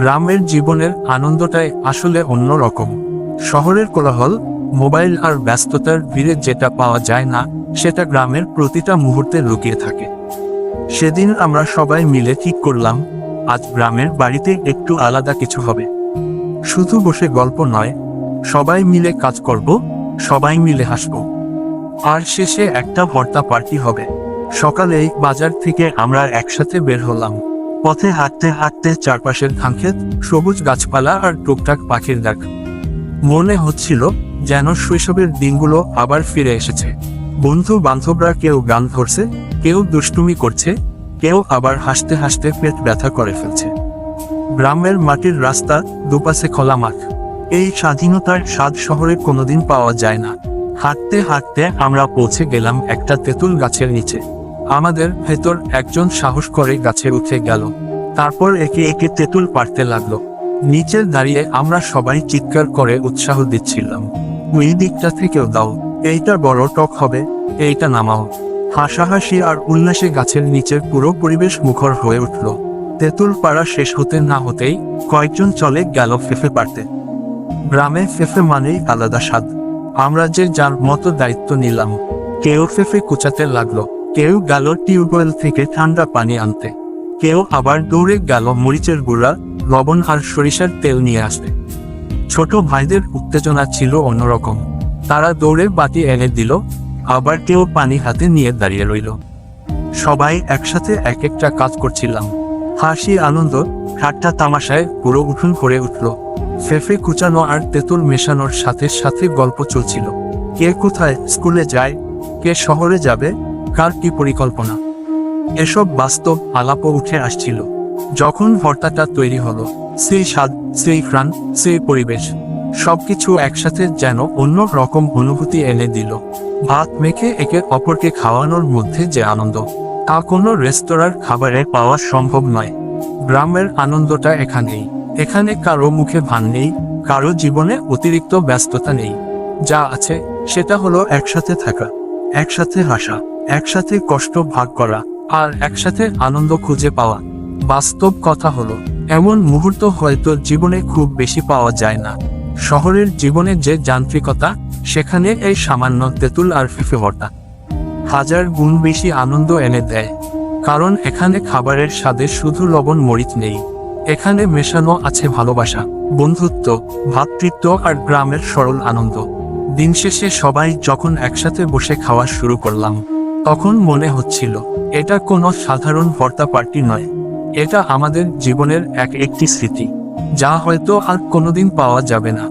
গ্রামের জীবনের আনন্দটাই আসলে অন্যরকম শহরের কোলাহল, মোবাইল আর ব্যস্ততার ভিড়ে যেটা পাওয়া যায় না, সেটা গ্রামের প্রতিটা মুহূর্তে লুকিয়ে থাকে। সেদিন আমরা সবাই মিলে ঠিক করলাম, আজ গ্রামের বাড়িতে একটু আলাদা কিছু হবে। শুধু বসে গল্প নয়, সবাই মিলে কাজ করব, সবাই মিলে হাসব। আর শেষে একটা ভর্তা পার্টি হবে। সকালেই বাজার থেকে আমরা একসাথে বের হলাম। পথে হাঁটতে হাঁটতে চারপাশের ধানক্ষেত সবুজ গাছপালা আর টুকটাক পাখির ডাক। মনে হচ্ছিল যেন শৈশবের দিনগুলো আবার ফিরে এসেছে। বন্ধু বান্ধবরা কেউ গান ধরছে, কেউ দুষ্টুমি করছে, কেউ আবার হাসতে হাসতে পেট ব্যথা করে ফেলছে। গ্রামের মাটির রাস্তা দুপাশে খোলা মাঠ। এই স্বাধীনতার স্বাদ শহরে কোনোদিন পাওয়া যায় না। হাঁটতে হাঁটতে আমরা পৌঁছে গেলাম একটা তেঁতুল গাছের নিচে। আমাদের ভেতর একজন সাহস করে গাছে উঠে গেল। তারপর একে একে তেঁতুল পারতে লাগল। নিচে দাঁড়িয়ে আমরা সবাই চিৎকার করে উৎসাহ দিচ্ছিলাম। ওই দিকটা থেকেও দাও, এইটা বড় টক হবে, এইটা নামাও। হাসাহাসি আর উল্লাসে গাছের নিচের পুরো পরিবেশ মুখর হয়ে উঠল। তেঁতুল পাড়া শেষ হতে না হতেই কয়েকজন চলে গেল ফেফে পারতে গ্রামে ফেফে মানেই আলাদা স্বাদ। আমরা যে যার মতো দায়িত্ব নিলাম, কেউ ফেফে কুচাতে লাগল। কেউ গেল টিউবওয়েল থেকে ঠান্ডা পানি আনতে। কেউ আবার দৌড়ে গেল মরিচের গুঁড়া, লবণ আর সরিষার তেল নিয়ে আসতে। ছোট ভাইদের উত্তেজনা ছিল অন্যরকম। তারা দৌড়ে বাতি এনে দিল, আবার কেউ পানি হাতে নিয়ে দাঁড়িয়ে রইল। সবাই একসাথে এক একটা কাজ করছিলাম। হাসি, আনন্দ, ঠাট্টা, তামাশায় পুরো উঠুন করে উঠল। ফেফে কুচানো আর তেঁতুল মেশানোর সাথে সাথে গল্প চলছিল। কে কোথায় স্কুলে যায়, কে শহরে যাবে কার কি পরিকল্পনা? এসব বাস্তব আলাপও উঠে আসছিল। যখন ভর্তাটা তৈরি হলো সেই স্বাদ সেই ঘ্রাণ সেই পরিবেশ, সবকিছু একসাথে যেন অন্য রকম অনুভূতি এনে দিল। ভাত মেখে একে অপরকে খাওয়ানোর মধ্যে যে আনন্দ, তা কোনো রেস্তোরাঁর খাবারে পাওয়া সম্ভব নয়। গ্রামের আনন্দটা এখানেই। এখানে কারও মুখে ভান নেই, কারও জীবনে অতিরিক্ত ব্যস্ততা নেই। যা আছে, সেটা হলো একসাথে থাকা, একসাথে হাসা। একসাথে কষ্ট ভাগ করা আর একসাথে আনন্দ খুঁজে পাওয়া। বাস্তব কথা হলো, এমন মুহূর্ত হয়তো জীবনে খুব বেশি পাওয়া যায় না। শহরের জীবনে যে যান্ত্রিকতা, সেখানে এই সামান্য তেঁতুল আর ফিফে ভর্তা। হাজার গুণ বেশি আনন্দ এনে দেয়। কারণ এখানে খাবারের স্বাদে শুধু লবণ মরিচ নেই। এখানে মেশানো আছে ভালোবাসা, বন্ধুত্ব ভ্রাতৃত্ব আর গ্রামের সরল আনন্দ। দিন শেষে সবাই যখন একসাথে বসে খাওয়া শুরু করলাম তখন মনে হচ্ছিল, এটা কোনো সাধারণ ভর্তা পার্টি নয়। এটা আমাদের জীবনের এক একটি স্মৃতি, যা হয়তো আর কোনোদিন পাওয়া যাবে না।